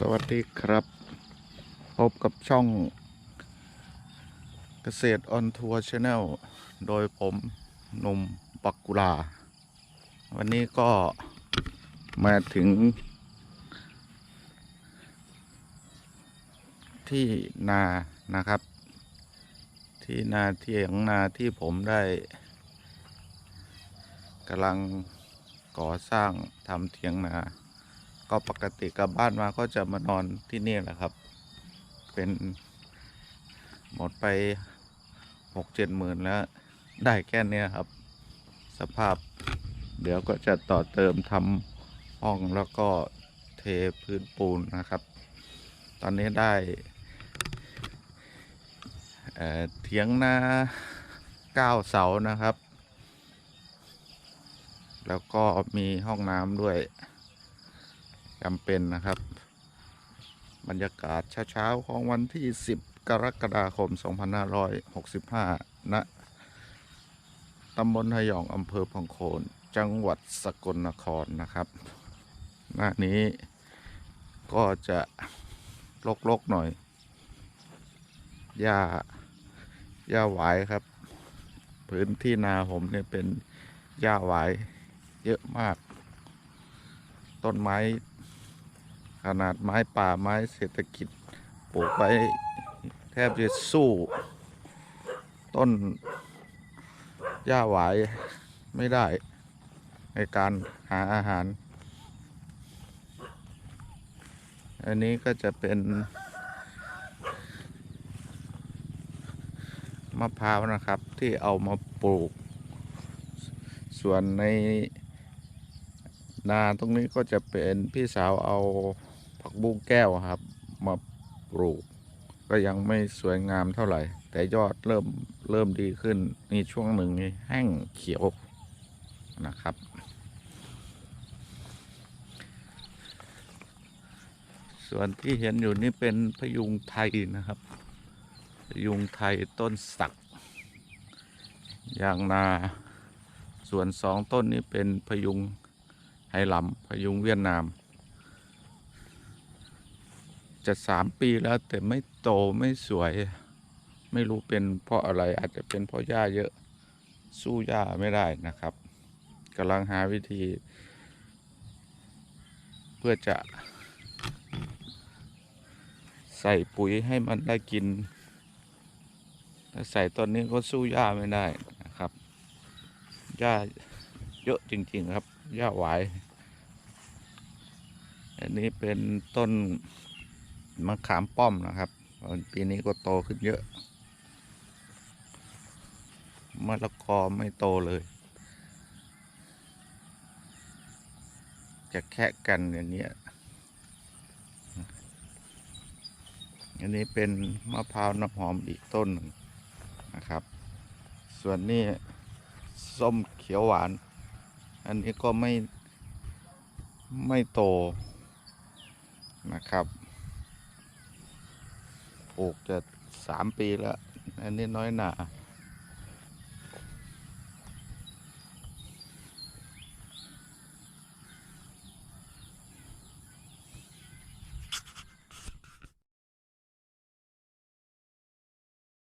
สวัสดีครับ พบกับช่องเกษตรออนทัวร์ชาแนลโดยผมหนุ่มปักกุลา วันนี้ก็มาถึง ที่นานะครับ ที่นาเทียงนาที่ผมได้กำลังก่อสร้างทำเทียงนา ก็ปกติกลับบ้านมาก็จะมานอนที่นี่แหละครับ เป็นหมดไปหกเจ็ดหมื่นแล้วได้แค่เนี้ยครับ สภาพเดี๋ยวก็จะต่อเติมทำห้องแล้วก็เทพื้นปูนนะครับ ตอนนี้ได้เเถียงนาเก้าเสานะครับ แล้วก็มีห้องน้ำด้วย จำเป็นนะครับ บรรยากาศเช้าๆของวันที่ 10 กรกฎาคม 2565ณตำบลหยองอำเภอพองโคน จังหวัดสกลนครนะครับ หน้านี้ก็จะลกๆหน่อยหญ้าหญ้าหวายครับ พื้นที่นาผมเนี่ยเป็นหญ้าหวายเยอะมาก ต้นไม้ ขนาดไม้ป่าไม้เศรษฐกิจปลูกไว้แทบจะสู้ ต้นหญ้าหวายไม่ได้ ในการหาอาหาร อันนี้ก็จะเป็นมะพร้าวนะครับที่เอามาปลูก ส่วนในนาตรงนี้ก็จะเป็นพี่สาวเอา ผักบุ้งแก้วครับ มาปลูก ก็ยังไม่สวยงามเท่าไหร่ แต่ยอดเริ่มเริ่มดีขึ้น นี่ช่วงหนึ่งนี่แห้งเขียวนะครับ ส่วนที่เห็นอยู่นี่เป็นพยุงไทยนะครับ พยุงไทยต้นสักยางนาส่วนสองต้นนี้เป็นพยุงไหหลำพยุงเวียดนาม จะสามปีแล้ว แต่ไม่โตไม่สวย ไม่รู้เป็นเพราะอะไรอาจจะเป็นเพราะหญ้าเยอะสู้หญ้าไม่ได้นะครับกำลังหาวิธี เพื่อจะ ใส่ปุ๋ยให้มันได้กินถ้าใส่ตอนนี้ก็สู้หญ้าไม่ได้นะครับหญ้าเยอะจริงๆครับหญ้าหวาย อันนี้เป็นต้น มะขามป้อมนะครับ ปีนี้ก็โตขึ้นเยอะมะละกอไม่โตเลย จะแคะกันอย่างเนี้ยอันนี้เป็นมะพร้าวน้ำหอมอีกต้นหนึ่งนะครับ ส่วนนี้ส้มเขียวหวาน อันนี้ก็ไม่ไม่โตนะครับ ปลูกจะสามปีแล้วอันนี้น้อยหนา